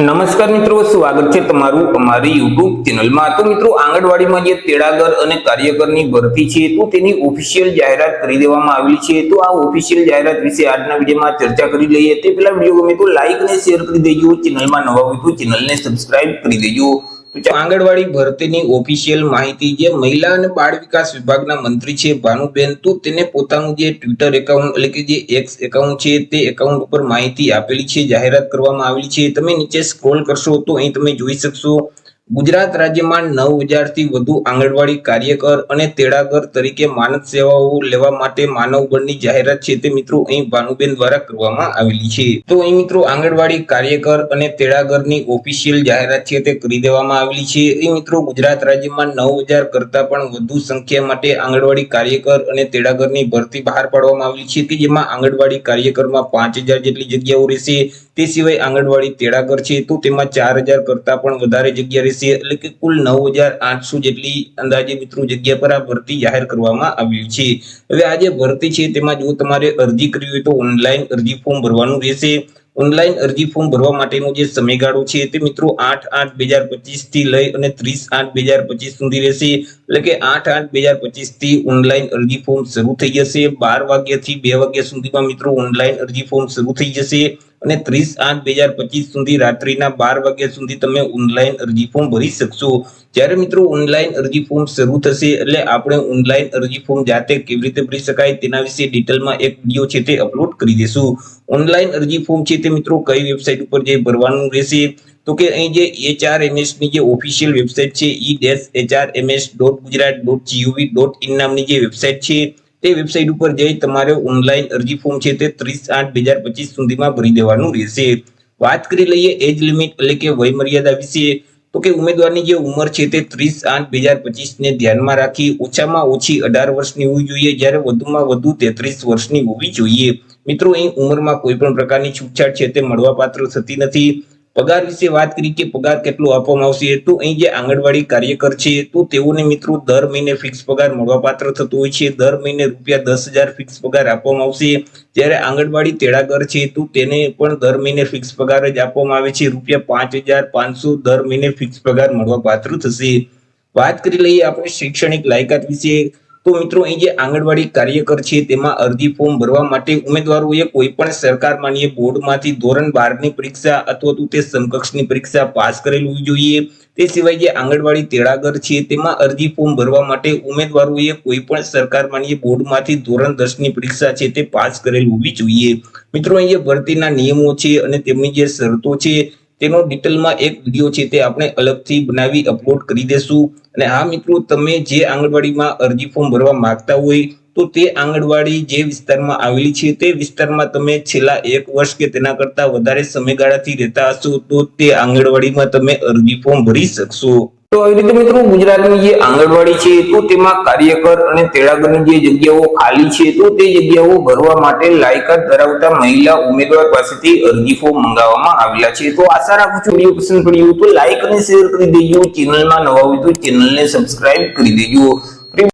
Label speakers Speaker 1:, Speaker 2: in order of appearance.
Speaker 1: નમસ્કાર મિત્રો, સ્વાગત છે તમારું અમારી યુટ્યુબ ચેનલમાં તો મિત્રો, આંગણવાડીમાં જે તેડાગર અને કાર્યકરની ભરતી છે, તો તેની ઓફિશિયલ જાહેરાત કરી દેવામાં આવેલી છે. તો આ ઓફિશિયલ જાહેરાત વિશે આજના વિડીયોમાં ચર્ચા કરી લઈએ. તે પહેલા વીડિયો ગમે તો લાઈક અને શેર કરી દેજો. ચેનલમાં નવા હોય ચેનલને સબસ્ક્રાઇબ કરી દેજો. આંગણવાડી ભરતીની ઓફિશિયલ માહિતી જે મહિલા અને બાળ વિકાસ વિભાગના મંત્રી છે ભાનુબેન, તો તેને પોતાનું જે ટ્વિટર એકાઉન્ટ એટલે કે જે એક્સ એકાઉન્ટ છે તે એકાઉન્ટ ઉપર માહિતી આપેલી છે, જાહેરાત કરવામાં આવેલી છે. તમે નીચે સ્ક્રોલ કરશો તો અહીં તમે જોઈ શકશો ગુજરાત રાજ્યમાં નવ હજારથી વધુ આંગણવાડી કાર્યકર અને તેડાગર તરીકે માનદ સેવાઓ લેવા માટે માનવ બળની જાહેરાત છે તે મિત્રો અહીં ભાનુબેન દ્વારા કરવામાં આવેલી છે. તો અહીં મિત્રો આંગણવાડી કાર્યકર અને તેડાગરની ઓફિશિયલ જાહેરાત છે તે કરી દેવામાં આવેલી છે. અહીં મિત્રો ગુજરાત રાજ્યમાં નવ હજાર કરતા પણ વધુ સંખ્યા માટે આંગણવાડી કાર્યકર અને તેડાગરની ભરતી બહાર પાડવામાં આવેલી છે કે જેમાં આંગણવાડી કાર્યકરમાં પાંચ હજાર જેટલી જગ્યાઓ રહેશે. તે સિવાય આંગણવાડી તેડાગર છે તો તેમાં ચાર હજાર કરતા પણ વધારે જગ્યા રહેશે. એટલે કે કુલ નવ હજાર આઠસો જેટલી અંદાજે મિત્રો જગ્યા પર આ ભરતી જાહેર કરવામાં આવી છે. હવે આ જે ભરતી છે, તેમાં જો તમારે અરજી કરવી હોય તો ઓનલાઈન અરજી ફોર્મ ભરવાનું રહેશે. ઓનલાઈન અરજી ફોર્મ ભરવા માટેનો જે સમયગાળો છે તે મિત્રો આઠ આઠ બે હજાર પચીસથી લઈ અને ત્રીસ આઠ બે હજાર પચીસ સુધી રહેશે. એટલે કે આઠ આઠ બે હજાર પચીસથી ઓનલાઈન અરજી ફોર્મ શરૂ થઈ જશે. બાર વાગ્યાથી બે વાગ્યા સુધીમાં મિત્રો ઓનલાઈન અરજી ફોર્મ શરૂ થઈ જશે અને ત્રીસ આઠ બે હજાર પચીસ સુધી રાત્રિના બાર વાગ્યા સુધી તમે ઓનલાઈન અરજી ફોર્મ ભરી શકશો. જ્યારે મિત્રો ઓનલાઈન અરજી ફોર્મ શરૂ થશે એટલે આપણે ઓનલાઈન અરજી ફોર્મ જાતે કેવી રીતે ભરી શકાય તેના વિશે ડિટેલમાં એક વીડિયો છે તે અપલોડ કરી દેશું. ઓનલાઈન અરજી ફોર્મ છે તે મિત્રો કઈ વેબસાઇટ ઉપર જે ભરવાનું રહેશે? તો કે અહીં જે એચઆરની જે ઓફિશિયલ વેબસાઇટ છે E dash HRMS dot Gujarat dot GUV dot in નામની જે વેબસાઇટ છે, તે વેબસાઇટ ઉપર જઈ તમારે ઓનલાઈન અરજી ફોર્મ છે તે ત્રીસ આઠ બે હજાર પચીસ સુધીમાં ભરી દેવાનું રહેશે. વાત કરી લઈએ એજ લિમિટ એટલે કે વય મર્યાદા વિશે. તો કે ઉમેદવારની જે ઉંમર છે તે ત્રીસ આઠ બે હજાર પચીસ ને ધ્યાનમાં રાખી ઓછામાં ઓછી અઢાર વર્ષની હોવી જોઈએ. જ્યારે વધુમાં વધુ તેત્રીસ વર્ષની હોવી જોઈએ. મિત્રો અહીં ઉંમરમાં કોઈ પણ પ્રકારની છૂટછાટ છે તે મળવાપાત્ર થતી નથી. પગાર વિશે વાત કરી કે પગાર કેટલો આપવામાં આવશે, તો અહીં જે આંગણવાડી કાર્યકર છે, તો તેઓને મિત્રો દર મહિને ફિક્સ પગાર મળવાપાત્ર થતો હોય છે. દર મહિને રૂપિયા દસ હજાર ફિક્સ પગાર આપવામાં આવશે. જ્યારે આંગણવાડી તેડાગર છે, તો તેને પણ દર મહિને ફિક્સ પગાર જ આપવામાં આવે છે. રૂપિયા પાંચ હજાર પાંચસો દર મહિને ફિક્સ પગાર મળવાપાત્ર થશે. વાત કરી લઈએ આપણે શૈક્ષણિક લાયકાત વિશે. તો મિત્રો, અહીં જે આંગણવાડી કાર્યકર છે, તેમાં અરજી ફોર્મ ભરવા માટે ઉમેદવારોએ કોઈ પણ સરકાર માન્ય બોર્ડમાંથી ધોરણ બારની પરીક્ષા અથવા તો તે સમકક્ષની પરીક્ષા પાસ કરેલું જોઈએ. તે સિવાય જે આંગણવાડી તેડાગર છે, તેમાં અરજી ફોર્મ ભરવા માટે ઉમેદવારોએ કોઈ પણ સરકાર માન્ય બોર્ડમાંથી ધોરણ દસની પરીક્ષા છે, તે પાસ કરેલ હોવી જોઈએ. મિત્રો, અહીં જે ભરતીના નિયમો છે અને તેમની જે શરતો છે તેનો ડિટેલમાં એક વીડિયો છે તે આપણે અલગથી બનાવી અપલોડ કરી દેશું. અને આ મિત્રો, તમે જે આંગણવાડીમાં અરજી ફોર્મ ભરવા માંગતા હોય, તો તે આંગણવાડી જે વિસ્તારમાં આવેલી છે, તે વિસ્તારમાં તમે છેલ્લા એક વર્ષ કે તેના કરતા વધારે સમયગાળાથી રહેતા હશો, તો તે આંગણવાડીમાં તમે અરજી ફોર્મ ભરી શકશો. તો આવી રીતે મિત્રો ગુજરાતની જે આંગણવાડી છે, તો તેમાં કાર્યકર અને તેડાગરની જે જગ્યાઓ ખાલી છે, તો તે જગ્યાઓ ભરવા માટે લાયકાત ધરાવતા મહિલા ઉમેદવાર પાસેથી અરજી ફોર્મ મંગાવવામાં આવેલા છે. તો આશા રાખું છું વીડિયો પસંદ પડ્યું તો લાઈક અને શેર કરી દેજો. ચેનલમાં નવા હોય તો ચેનલને સબસ્ક્રાઇબ કરી દેજો.